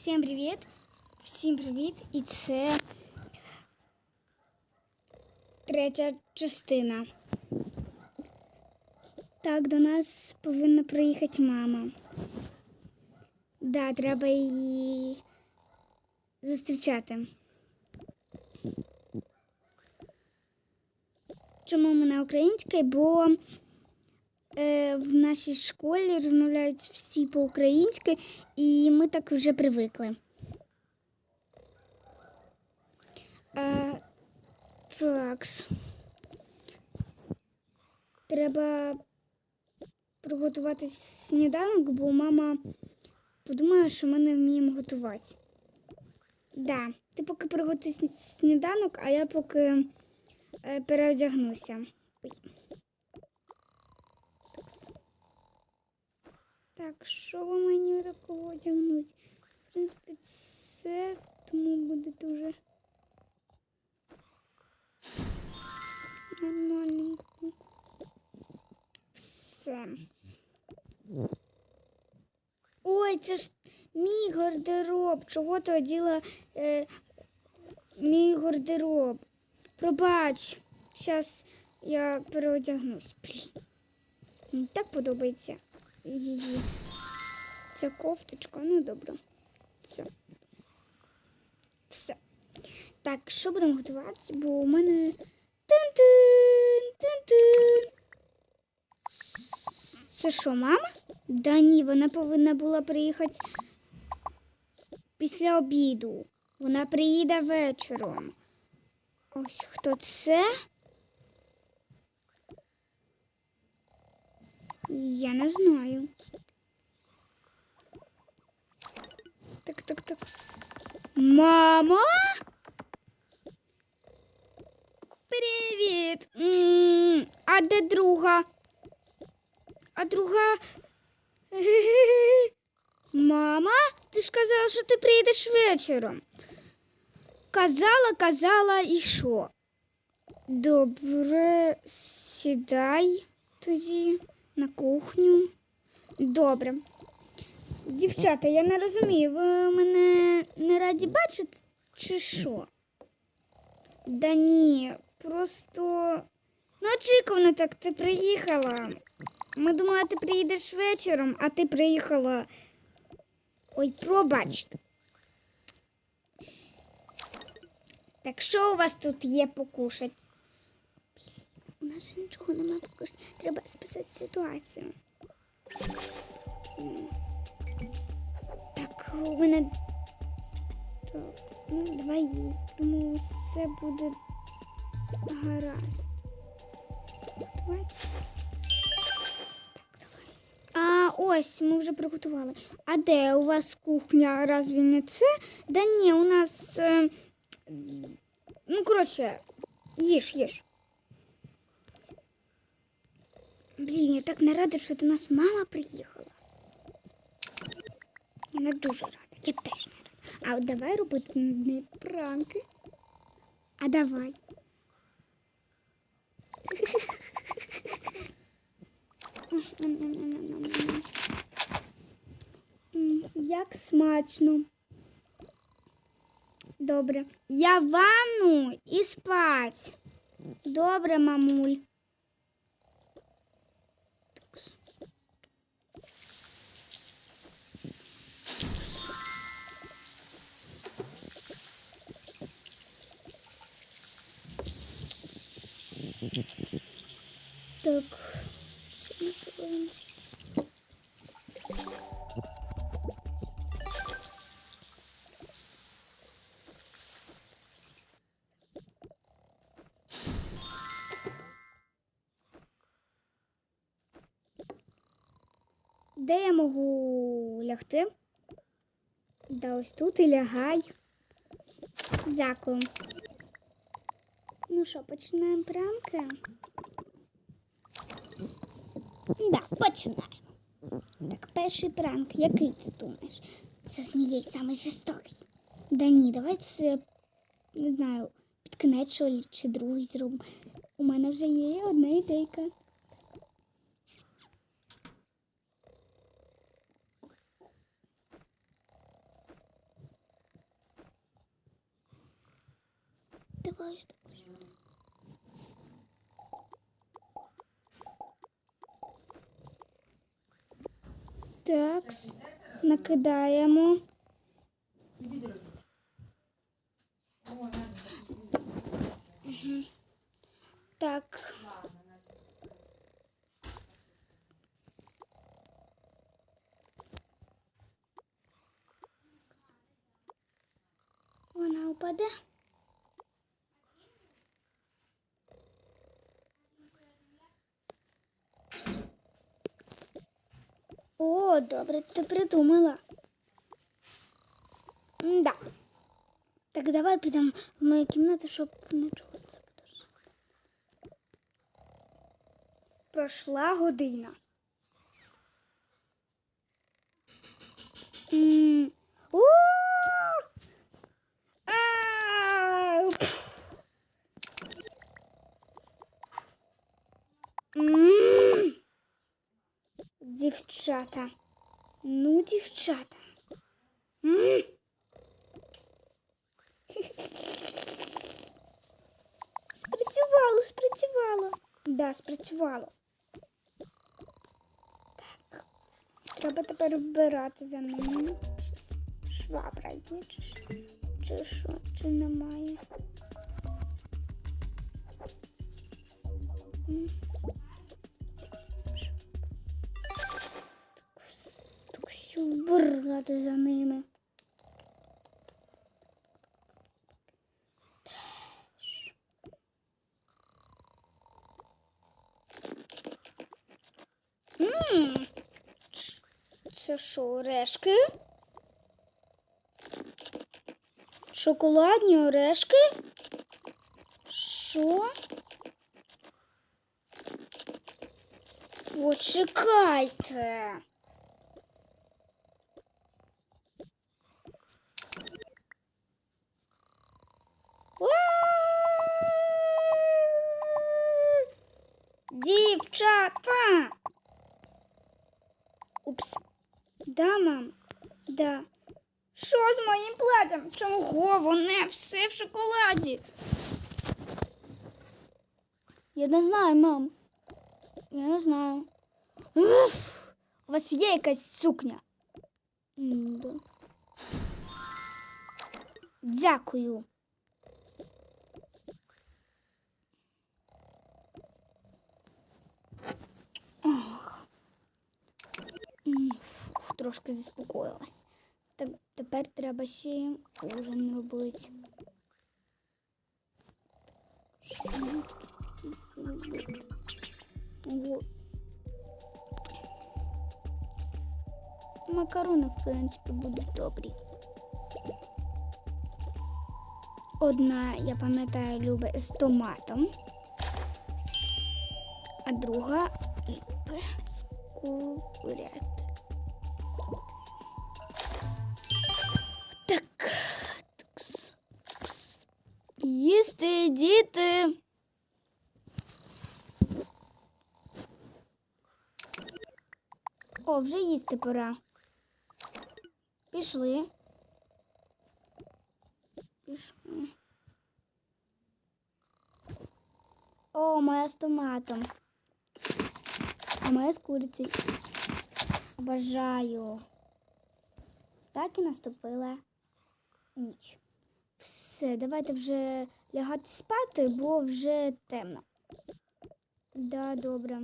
Всім привіт! Всім привіт! І це третя частина. Так, до нас повинна приїхати мама. Да, треба її зустрічати. Чому ми на українській? Бо в нашій школі розмовляють всі по-українськи, і ми так вже привикли. А, так. Треба приготувати сніданок, бо мама подумає, що ми не вміємо готувати. Да, ти поки приготуй сніданок, а я поки е, переодягнуся. Ой. Так, що мені такого одягнуть? В принципі, це тому буде дуже нормальненько. Все. Ой, це ж мій гардероб. Чого ти оділа е, мій гардероб? Пробач. Зараз я переодягнусь. Мені так подобається її. Ця кофточка, ну добре. Все. Все. Так, що будемо готувати? Бо у мене. Тин-тин! Тин-тин! Це що, мама? Да ні, вона повинна була приїхати після обіду. Вона приїде вечором. Ось хто це? Я не знаю. Так, так, так. Мама? Привіт. А де друга? А друга. Мама, ти ж казала, що ти приїдеш вечором. Казала, казала і що? Добре, сідай тоді на кухню. Добре. Дівчата, я не розумію, ви мене не раді бачити чи що? Да ні, просто неочікувано так ти приїхала. Ми думали, ти приїдеш вечором, а ти приїхала. Ой, пробачте. Так що у вас тут є покушать? У нас же нічого немає покушати. Треба списати ситуацію. Так, у мене. Так, ну давай їй. Думаю, це буде гаразд. Давай. Так, давай. А ось ми вже приготували. А де у вас кухня? Разві не це? Да ні, у нас. Е... Ну, коротше, їж, їж. Блін, я так не рада, що до нас мама приїхала. Я дуже рада. Я теж не рада. А давай робити не пранки. А давай. Як смачно. Добре. Я ванну і спать. Добре, мамуль. Так. Де я можу лягти? Да ось тут і лягай. Дякую. Ну що, починаємо пранки? Да, починаємо. Так, перший пранк, який ти думаєш? Це змією самий жорстокий. Да ні, давай це, не знаю, під чи другий зробимо. У мене вже є одна ідейка. Давай, що Так, накидаємо. Так. Вона упаде. Добре, ти придумала. Да. Так давай підемо в мою кімнату, щоб не заподозрити. Пройшла година. М, у! Дівчата. Ну, дівчата. М. Спрацювало, спрацювало. Да, спрацювало. Так. Треба тепер вбирати за ними. Швабра є, чи, що? чи що, чи немає. М. Так за ними. Це що, орешки? Шоколадні орешки? Що? Почекайте. Дівчата! Упс. Да, мам. Да. Що з моїм платям? Чого воне все в шоколаді? Я не знаю, мам. Я не знаю. Уф, у вас є якась сукня? М, Да. Дякую. Трошки заспокоїлась. Так, тепер треба ще ужин робити. Макарони, в принципі, будуть добрі. Одна, я пам'ятаю, любить з томатом, а друга любить з курятиною. Діти. О, вже їсти пора. Пішли. Пішли. О, моя з томатом. А моя з курицею. Бажаю. Так і наступила ніч. Все, давайте вже лягати спати, бо вже темно. Да, добре.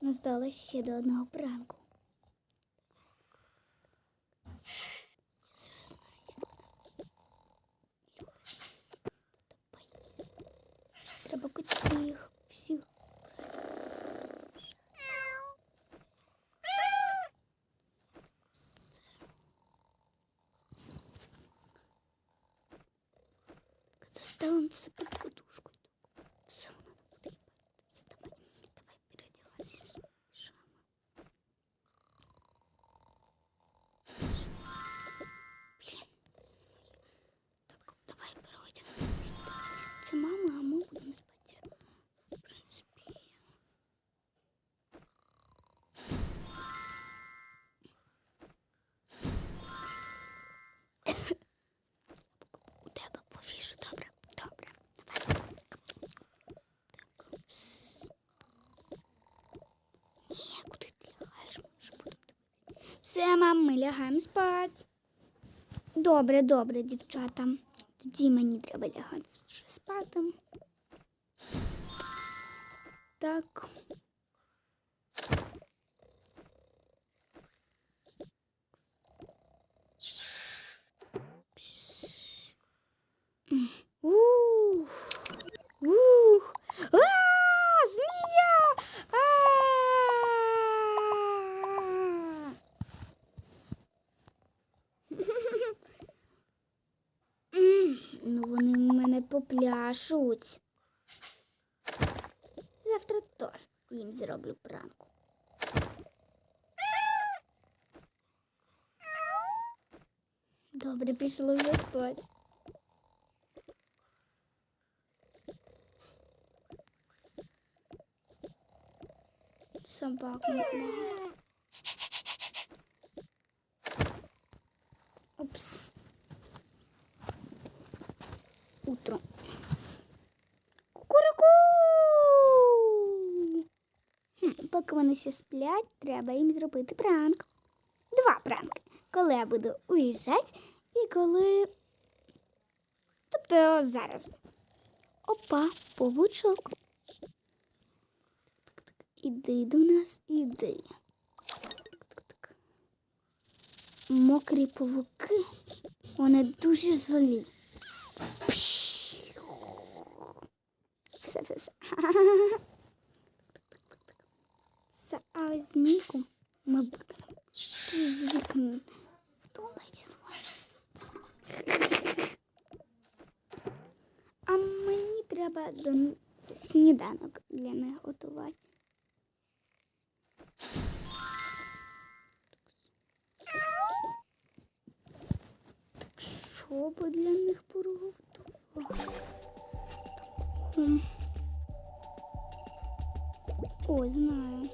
Настало ще до одного пранку. Треба зараз Все, мам, ми лягаємо спати. Добре, добре, дівчата. Тоді мені треба лягати вже спати. Так. Ух. Попляшуть. Завтра теж їм зроблю пранку. Добре, пішло вже спать. Собак вони ще сплять, треба їм зробити пранк. Два пранки. Коли я буду уїжджати і коли. Тобто зараз. Опа, павучок. Так-так. Іди до нас, іди. Так-так. Мокрі павуки. Вони дуже злі. Все, все, все. Все, а ось змійку ми виконали. Ти з вікна в туалеті зможеш. А мені треба до сніданок для них готувати. Так що би для них приготувати? Ой, знаю.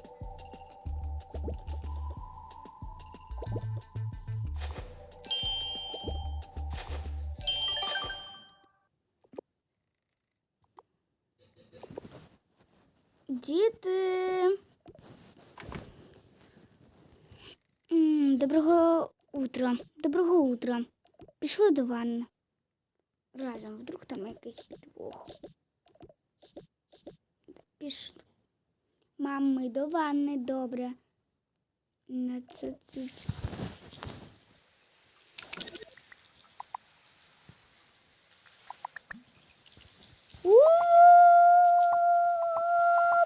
Доброго утра. Доброго утра. Пішли до ванни. Разом вдруг там якийсь підвох. Пішли. Мам, ми до ванни добре. На це, це!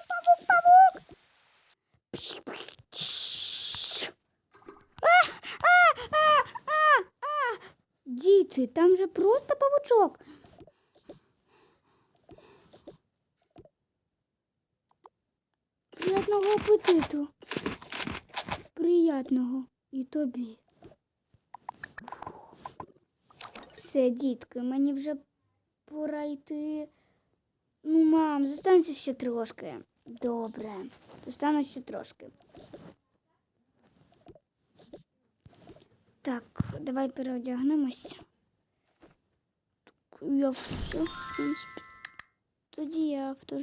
Павук, павук! Пш, пш, чш. А, а, а, а, а. Діти, там же просто павучок. Приятного апетиту. Приятного і тобі. Все, дітки, мені вже пора йти. Ну, мам, зостанься ще трошки. Добре, зостану ще трошки. Так, давай переодягнемося. Я все, в принципі. Тоді я то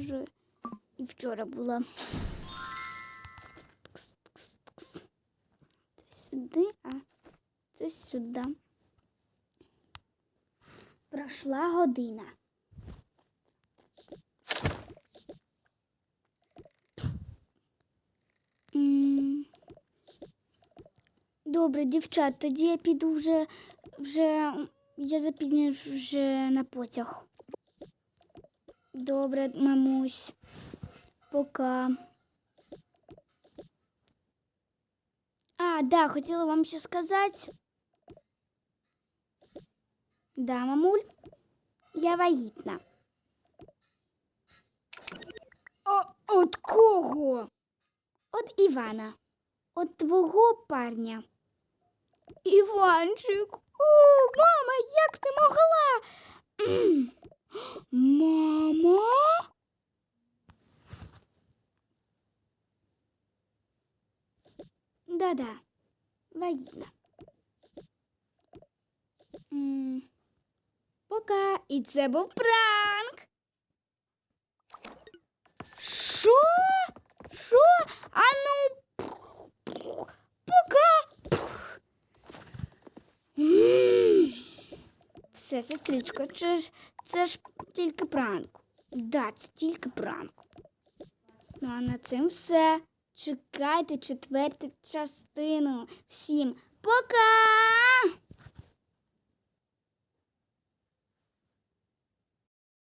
і вчора була. Ткс, ткс. Це сюди, а це сюди. Пройшла година. Добре, дівчат, тоді я піду вже, вже я запізнююсь вже на потяг. Добре, мамусь. Пока. А, да, хотіла вам ще сказати. Да, мамуль, я вагітна. А от кого? От Івана. От твого парня. Іванчик. Мама, як ти могла? мамо? Да-да, вагітна. Пока. І це був пранк. Що? Що? А ну. Пока. Все, сестричко, це ж, це ж тільки пранк. Да, це тільки пранк. Ну, а на цим все. Чекайте четверту частину. Всім пока!